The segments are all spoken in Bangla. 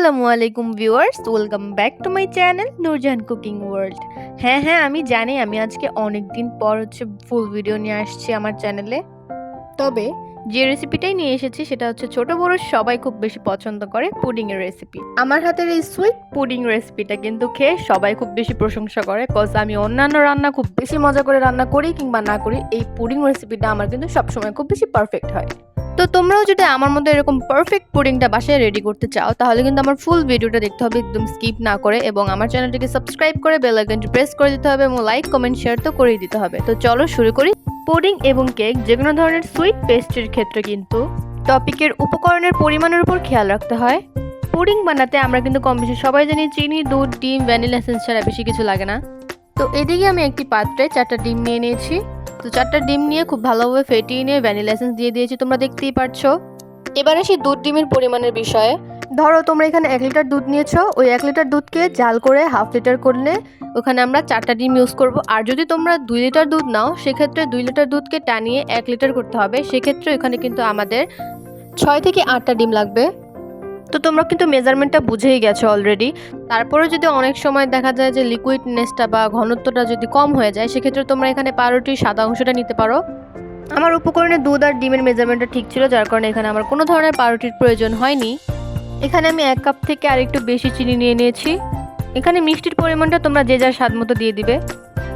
আসসালামু আলাইকুম viewers, welcome back to my channel Nurjahan cooking world. হ্যাঁ হ্যাঁ আমি জানি, আমি আজকে অনেক দিন পর হচ্ছে ফুল ভিডিও নিয়ে আসছি আমার চ্যানেলে। তবে যে রেসিপিটাই নিয়ে এসেছি সেটা হচ্ছে ছোট, বড়, সবাই খুব বেশি পছন্দ করে পুডিংয়ের রেসিপি আমার হাতের এই সুইট পুডিং রেসিপিটা কিন্তু খেয়ে সবাই খুব বেশি প্রশংসা করে কজ আমি অন্যান্য রান্না খুব বেশি মজা করে রান্না করি কিংবা না করি, এই পুডিং রেসিপিটা আমার কিন্তু সবসময় খুব বেশি পারফেক্ট হয়। তো তোমরাও যদি আমার মধ্যে এরকম পারফেক্ট পুডিংটা বাসায় রেডি করতে চাও, তাহলে কিন্তু আমার ফুল ভিডিওটা দেখতে হবে, একদম স্কিপ না করে, এবং আমার চ্যানেলটিকে সাবস্ক্রাইব করে বেল আইকনটি প্রেস করে দিতে হবে, এবং লাইক কমেন্ট শেয়ার তো করেই দিতে হবে। তো চলো শুরু করি। পুডিং এবং কেক যে কোনো ধরনের সুইট পেস্ট্রির ক্ষেত্রে কিন্তু টপিকের উপকরণের পরিমাণের উপর খেয়াল রাখতে হয়। পুডিং বানাতে আমরা কিন্তু কম বেশি সবাই জানি চিনি, দুধ, ডিম ভ্যানিলা এসেন্স ছাড়া বেশি কিছু লাগে না। তো এদিকে আমি একটি পাত্রে চারটা ডিম নিয়ে নিয়েছি। তো চারটা ডিম নিয়ে খুব ভালোভাবে ফেটিয়ে নিয়ে ভ্যানিলা এসেন্স দিয়ে দিয়েছি তোমরা দেখতেই পারছ। এবার আসি দুধ ডিমের পরিমাণের বিষয়ে। ধরো তোমরা এখানে এক লিটার দুধ নিয়েছো ওই এক লিটার দুধকে জাল করে হাফ লিটার করলে ওখানে আমরা চারটা ডিম ইউজ করব। আর যদি তোমরা দুই লিটার দুধ নাও সেক্ষেত্রে দুই লিটার দুধকে টানিয়ে এক লিটার করতে হবে। সেক্ষেত্রে এখানে কিন্তু আমাদের ছয় থেকে আটটা ডিম লাগবে। তো তোমরা কিন্তু মেজারমেন্টটা বুঝেই গেছো অলরেডি তারপরে যদি অনেক সময় দেখা যায় যে লিকুইডনেসটা বা ঘনত্বটা যদি কম হয়ে যায়, সেক্ষেত্রে তোমরা এখানে পাউরুটির সাদা অংশটা নিতে পারো। আমার উপকরণে দুধ আর ডিমের মেজারমেন্টটা ঠিক ছিল, যার কারণে এখানে আমার কোনো ধরনের পাউরুটির প্রয়োজন হয়নি। এখানে আমি এক কাপ থেকে আর একটু বেশি চিনি নিয়ে নিয়েছি। এখানে মিষ্টির পরিমাণটা তোমরা যে যার স্বাদ মতো দিয়ে দিবে।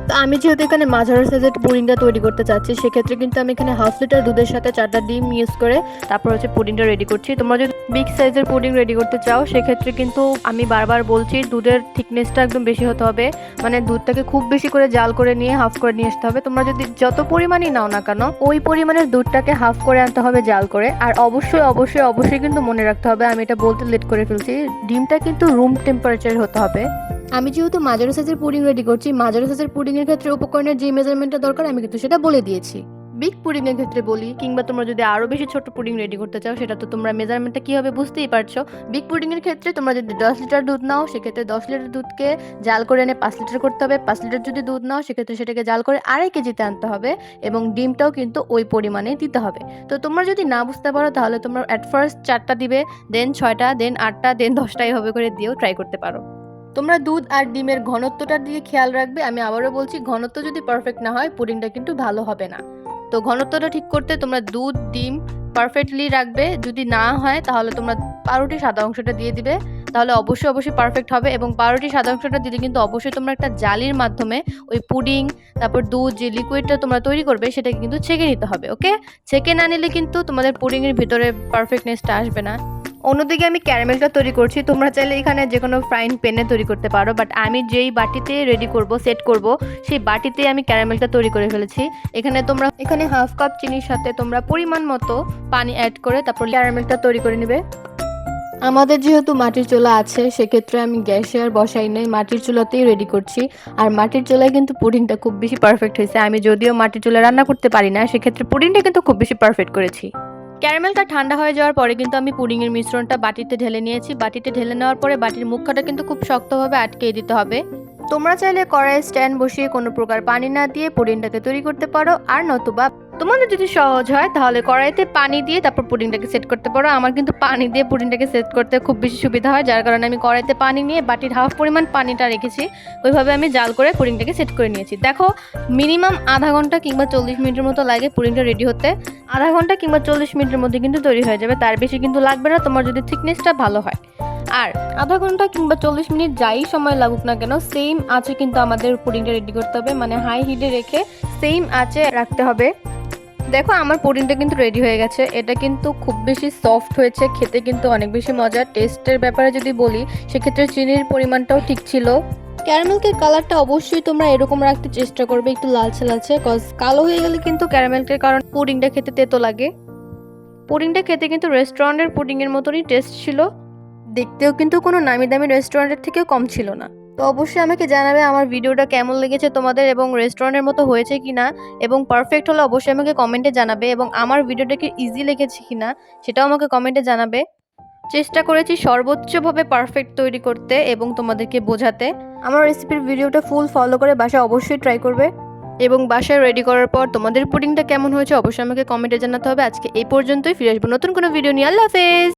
তো আমি যেহেতু এখানে মাঝারি সাইজের পুডিংটা তৈরি করতে চাচ্ছি, সেক্ষেত্রে কিন্তু আমি এখানে হাফ লিটার দুধের সাথে চারটা ডিম ইউজ করে তারপর হচ্ছে পুডিংটা রেডি করছি। তোমরা যদি বিগ সাইজের পুডিং রেডি করতে চাও, সেক্ষেত্রে কিন্তু আমি বারবার বলছি দুধের থিকনেসটা একদম বেশি হতে হবে। মানে দুধটাকে খুব বেশি করে জাল করে নিয়ে হাফ করে নিয়ে আসতে হবে। তোমরা যদি যত পরিমাণই নাও না কেন, ওই পরিমাণের দুধটাকে হাফ করে আনতে হবে জাল করে। আর অবশ্যই অবশ্যই অবশ্যই কিন্তু মনে রাখতে হবে, আমি এটা বলতে লেট করে ফেলছি, ডিমটা কিন্তু রুম টেম্পারেচার হতে হবে। আমি যেহেতু মাঝারি সাইজের পুডিং রেডি করছি মাঝারি সাইজের পুডিং এর ক্ষেত্রে উপকরণের যে মেজারমেন্টটা দরকার, আমি কিন্তু সেটা বলে দিয়েছি। বিগ পুডিং এর ক্ষেত্রে বলি, কিংবা তোমরা যদি আরও বেশি ছোট পুডিং রেডি করতে চাও, সেটা তো তোমরা মেজারমেন্টটা কি হবে বুঝতেই পারছ। বিগ পুডিং এর ক্ষেত্রে তোমরা যদি দশ লিটার দুধ নাও, সেক্ষেত্রে দশ লিটার দুধকে জাল করে এনে পাঁচ লিটার করতে হবে। পাঁচ লিটার যদি দুধ নাও, সেক্ষেত্রে সেটাকে জাল করে আড়াই কেজিতে আনতে হবে এবং ডিমটাও কিন্তু ওই পরিমাণে দিতে হবে। তো তোমরা যদি না বুঝতে পারো, তাহলে তোমরা অ্যাট ফার্স্ট চারটা দিবে দেন ছয়টা দেন আটটা দেন দশটা এইভাবে করে দিয়েও ট্রাই করতে পারো। তোমরা দুধ আর ডিমের ঘনত্বটার দিকে খেয়াল রাখবে, আমি আবারও বলছি ঘনত্ব যদি পারফেক্ট না হয়, পুডিংটা কিন্তু ভালো হবে না। তো ঘনত্বটা ঠিক করতে তোমরা দুধ, ডিম পারফেক্টলি রাখবে, যদি না হয় তাহলে তোমরা পাউরুটি সাদা অংশটা দিয়ে দিবে, তাহলে অবশ্যই অবশ্যই পারফেক্ট হবে এবং পাউরুটি সাদা অংশটা দিলে কিন্তু অবশ্যই তোমরা একটা জালির মাধ্যমে ওই পুডিং, তারপর দুধ, যে লিকুইডটা তোমরা তৈরি করবে সেটাকে কিন্তু ছেঁকে নিতে হবে ওকে ছেঁকে না নিলে কিন্তু তোমাদের পুডিংয়ের ভিতরে পারফেক্টনেসটা আসবে না। অন্যদিকে আমি ক্যারামেলটা তৈরি করছি। তোমরা চাইলে এখানে যে কোনো ফ্রাইং প্যানে তৈরি করতে পারো বাট আমি যেই বাটিতে রেডি করব সেট করব, সেই বাটিতে আমি ক্যারামেলটা তৈরি করে ফেলেছি। এখানে তোমরা, এখানে হাফ কাপ চিনির সাথে তোমরা পরিমাণ মতো পানি অ্যাড করে তারপর ক্যারামেলটা তৈরি করে নেবে। আমাদের যেহেতু মাটির চুলা আছে, সেক্ষেত্রে আমি গ্যাসে আর বসাই নাই। মাটির চুলাতেই রেডি করছি। আর মাটির চুলায় কিন্তু পুডিংটা খুব বেশি পারফেক্ট হয়েছে। আমি যদিও মাটির চুলা রান্না করতে পারি না, সেক্ষেত্রে পুডিংটা কিন্তু খুব বেশি পারফেক্ট করেছি। ক্যারামেলটা ঠান্ডা হয়ে যাওয়ার পরে কিন্তু আমি পুডিংয়ের মিশ্রণটা বাটিতে ঢেলে নিয়েছি। বাটিতে ঢেলে নেওয়ার পরে বাটির মুখটা কিন্তু খুব শক্তভাবে আটকে দিতে হবে। তোমরা চাইলে কড়াই স্ট্যান্ড বসিয়ে কোনো প্রকার পানি না দিয়ে পুডিংটাকে তৈরি করতে পারো। আর নতুবা তোমাদের যদি সহজ হয়, তাহলে কড়াইতে পানি দিয়ে তারপর পুডিংটাকে সেট করতে পারো। আমার কিন্তু পানি দিয়ে পুডিংটাকে সেট করতে খুব বেশি সুবিধা হয়, যার কারণে আমি কড়াইতে পানি নিয়ে বাটির হাফ পরিমাণ পানিটা রেখেছি। ওইভাবে আমি জাল করে পুডিংটাকে সেট করে নিয়েছি। দেখো মিনিমাম আধা ঘণ্টা কিংবা চল্লিশ মিনিটের মতো লাগে পুডিংটা রেডি হতে। আধা ঘণ্টা কিংবা চল্লিশ মিনিটের মধ্যে কিন্তু তৈরি হয়ে যাবে। তার বেশি কিন্তু লাগবে না, তোমার যদি থিকনেসটা ভালো হয়। আর আধা ঘণ্টা কিংবা চল্লিশ মিনিট যাই সময় লাগুক না কেন সেম আঁচে কিন্তু আমাদের পুডিংটা রেডি করতে হবে। মানে হাই হিটে রেখে সেম আঁচে রাখতে হবে। দেখো, আমার পুডিংটা কিন্তু রেডি হয়ে গেছে। এটা কিন্তু খুব বেশি সফট হয়েছে, খেতে কিন্তু অনেক বেশি মজা। টেস্টের ব্যাপারে যদি বলি, সেক্ষেত্রে চিনির পরিমাণটাও ঠিক ছিল। ক্যারামেলকের কালারটা অবশ্যই তোমরা এরকম রাখতে চেষ্টা করবে, একটু লালচে লালচে কজ কালো হয়ে গেলে কিন্তু ক্যারামেলকের কারণ পুডিংটা খেতে তেতো লাগে। পুডিংটা খেতে কিন্তু রেস্টুরেন্টের পুডিংয়ের মতনই টেস্ট ছিল। দেখতেও কিন্তু কোনো নামি দামি রেস্টুরেন্টের থেকেও কম ছিল না। তো অবশ্যই আমাকে জানাবে আমার ভিডিওটা কেমন লেগেছে তোমাদের এবং রেস্টুরেন্টের মতো হয়েছে কি না এবং পারফেক্ট হলে অবশ্যই আমাকে কমেন্টে জানাবে এবং আমার ভিডিওটাকে ইজি লেগেছে কি না সেটাও আমাকে কমেন্টে জানাবে। চেষ্টা করেছি সর্বোচ্চভাবে পারফেক্ট তৈরি করতে এবং তোমাদেরকে বোঝাতে। আমার রেসিপির ভিডিওটা ফুল ফলো করে বাসায় অবশ্যই ট্রাই করবে। এবং বাসায় রেডি করার পর তোমাদের পুডিংটা কেমন হয়েছে অবশ্যই আমাকে কমেন্টে জানাতে হবে। আজকে এই পর্যন্তই, ফিরে আসব নতুন কোনো ভিডিও নিয়ে। আল্লাহ হাফেজ!